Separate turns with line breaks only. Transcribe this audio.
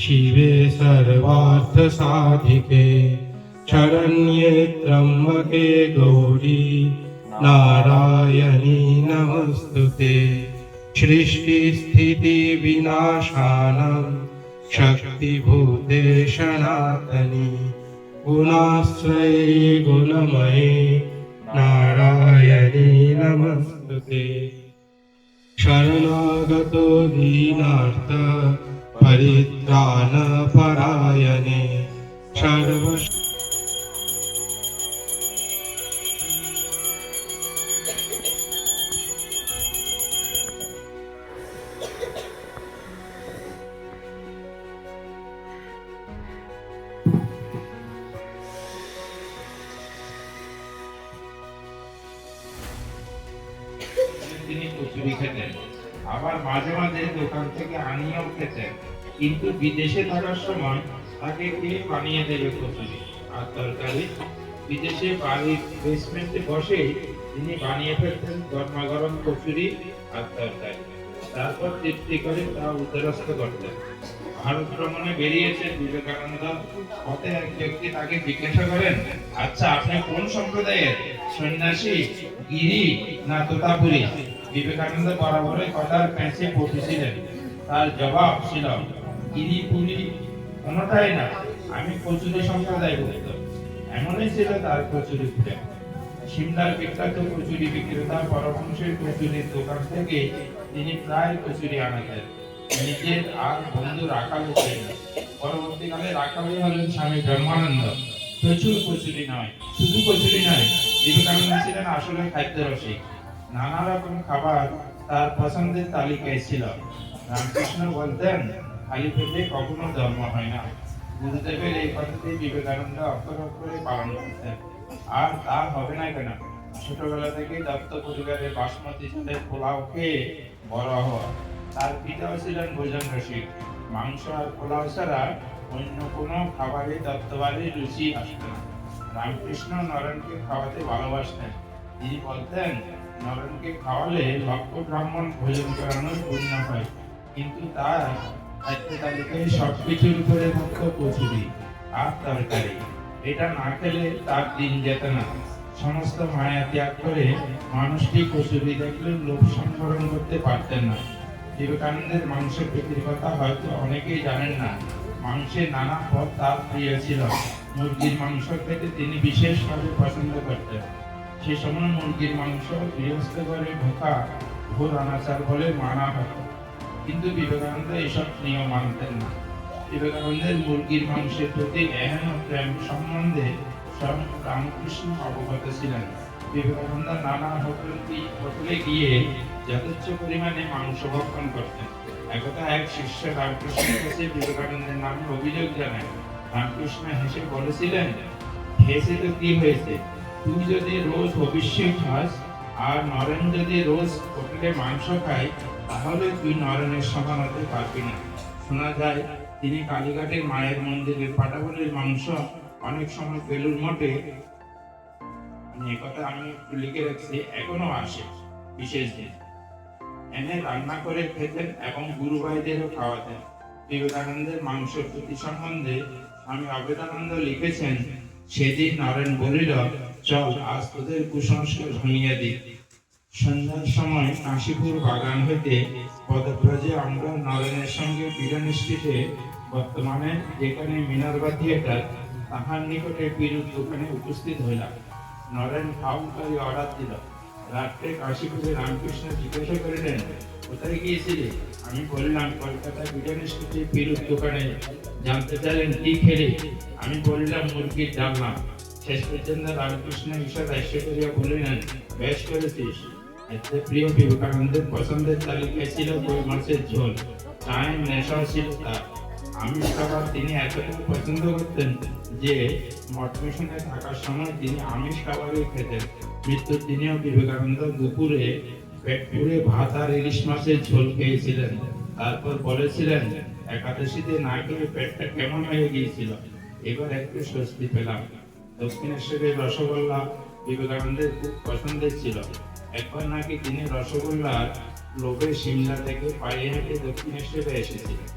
शिवे सर्वार्थसाधिके। शरण्ये त्र्यम्बके गौरी नारायणी नमस्तु ते सृष्टिस्थितिविनाशानं शक्तिभूते सनातनी गुणाश्रये गुणमये नारायणी नमस्तु ते शरणागतो दीनार्थ परित्राणपरायणे सर्व
তিনি কচুরি খেতেন আবার মাঝে মাঝে দোকান থেকে আনিয়েও খেতেন কিন্তু বিদেশে থাকার সময় তাকে কে বানিয়ে দেবে কচুরি আর তরকারি? বিদেশে বাড়ির বেসমেন্টে বসে তিনি বানিয়ে ফেলতেন গরমা গরম কচুরি আর তরকারি। তারপর তৃপ্তি করে তা উদরস্থ করতেন। ভারত ভ্রমণে বেরিয়েছেন বিবেকানন্দ। পথে এক ব্যক্তি তাকে জিজ্ঞাসা করেন আচ্ছা আপনি কোন সম্প্রদায়ের? সন্ন্যাসী, গিরি না তোতাপুরি? বিবেকানন্দ বরাবরই কথার প্যাঁচে পড়তেছিলেন তার জবাব ছিল গিরিপুরি কোনটাই না, আমি কচুরি সম্প্রদায় ভুক্ত এমনই ছিল তার কচুরি প্রেম সিমলার বিখ্যাত কচুরি বিক্রেতা, পরমহংসের কচুরির দোকান থেকে তিনি প্রায় কচুরি আনাতেন। নিজের আর বন্ধু রাখালে ছিলেন পরবর্তীকালে রাখালে হলেন স্বামী ব্রহ্মানন্দ। প্রচুর কচুরি নয়, শুধু কচুরি নয়, বিবেকানন্দ ছিলেন আসলে খাদ্য রসিক নানা রকম খাবার তার পছন্দের তালিকায় ছিল। রামকৃষ্ণ বলতেন খালি পেটে কখনো জন্ম হয় না। গুরুদেবের এই কথাটি বিবেকানন্দ অক্ষর অক্ষরে পালন করতেন আর তা হবে না কেন? ছোটবেলা থেকে দত্ত পরিবারের বাসমতি চালের পোলাও খেয়ে বড় হওয়া। তার পিতাও ছিলেন ভোজন রসিক। মাংস আর পোলাও ছাড়া অন্য কোনো খাবারে দত্তবাড়ির রুচি আসত না। রামকৃষ্ণ নরেনকে খাওয়াতে ভালোবাসতেন। তিনি বলতেন, নরেনকে খাওয়ালে লক্ষ ব্রাহ্মণ ভোজন করানোর পুণ্য হয়। কিন্তু তার সবকিছুর উপরে থাকতো কচুরি আর তরকারি। এটা না খেলে তার দিন যেত না। সমস্ত মায়া ত্যাগ করে মানুষটি কচুরি দেখলে লোভ সংবরণ করতে পারতেন না। বিবেকানন্দের মাংস প্রীতির কথা হয়তো অনেকেই জানেন না। মাংসের নানা পদ তার প্রিয় ছিল। মুরগির মাংস খেতে তিনি বিশেষভাবে পছন্দ করতেন। সে সময় মুরগির মাংস গৃহস্থ করে ঢোকা ঘোর অনাচার বলে মানা হতো। কিন্তু বিবেকানন্দ এসব নিয়ম মানতেন না। বিবেকানন্দের মুরগির মাংসের প্রতি এহেন প্রেম সম্বন্ধে রামকৃষ্ণ অবগত ছিলেন। বিবেকানন্দ নানা হোটেল গিয়ে যথেচ্ছ পরিমাণে মাংস ভক্ষণ করতেন। একদা এক শিষ্য রামকৃষ্ণের কাছে বিবেকানন্দের নামে অভিযোগ জানায়। রামকৃষ্ণ হেসে বলেছিলেন হেসে তো কি হয়েছে? তুই যদি রোজ অবশ্যই খাস, আর নরেন যদি রোজ হোটেলে মাংস খায় তাহলে তুই সমান হতে পারবি না? শোনা যায়, তিনি কালীঘাটের মায়ের মন্দিরের পাটাবলির মাংস, অনেক সময় বেলুর মঠে মানে কথা আমি লিখে রাখছি, এখনও আসে, বিশেষ দিন। এনে রান্না করে খেতেন এবং গুরু ভাইদেরও খাওয়াতেন। বিবেকানন্দের মাংস প্রতি সম্বন্ধে আমি অবেদানন্দ লিখেছেন, সেদিন নরেন বলিল, চল আজ তোদের কুসংস্কার ভাঙিয়ে দিই। সন্ধ্যার সময় কাশীপুর বাগান হইতে পদব্রজে আমরা নরেনের সঙ্গে বিরানি স্ট্রিটে বর্তমানে যেখানে মিনারবা থিয়েটার তাহার নিকটে বিরুদ্ধ দোকানে উপস্থিত হইলাম। নরেন খাউনকারী অর্ডার দিল। রাত্রে কাশীপুরে রামকৃষ্ণ জিজ্ঞাসা করিলেন, কোথায় গিয়েছিলে? আমি বললাম কলকাতায় বিরিয়ানি স্ট্রিটে বিরুদ্ধ দোকানে জানতে চাইলেন কি খেলে? আমি বললাম, মুরগির ডালনা। শেষ পর্যন্ত রামকৃষ্ণ ঈশ্বর রাষ্ট্র করিয়া বলিলেন, বেশ করেছিস। এতে প্রিয় বিবেকানন্দের পছন্দের ছিল ঝোল। ছিল তার। খাবার তিনি এতটুকু পছন্দ করতেন যে থাকার সময় তিনি আমিষ খাবারই খেতেন। মৃত্যুর দিনেও বিবেকানন্দ দুপুরে ভাত আর ইলিশ মাছের ঝোল খেয়েছিলেন। তারপর বলেছিলেন, একাদশীতে না খেয়ে পেটটা কেমন হয়ে গিয়েছিল? এবার একটু স্বস্তি পেলাম। দক্ষিণেশ্বরের রসগোল্লা বিবেকানন্দের খুব পছন্দের ছিল। একবার নাকি তিনি রসগোল্লার লোভে সিমলা থেকে পায়ে হেঁটে দক্ষিণেশ্বরে এসেছিলেন।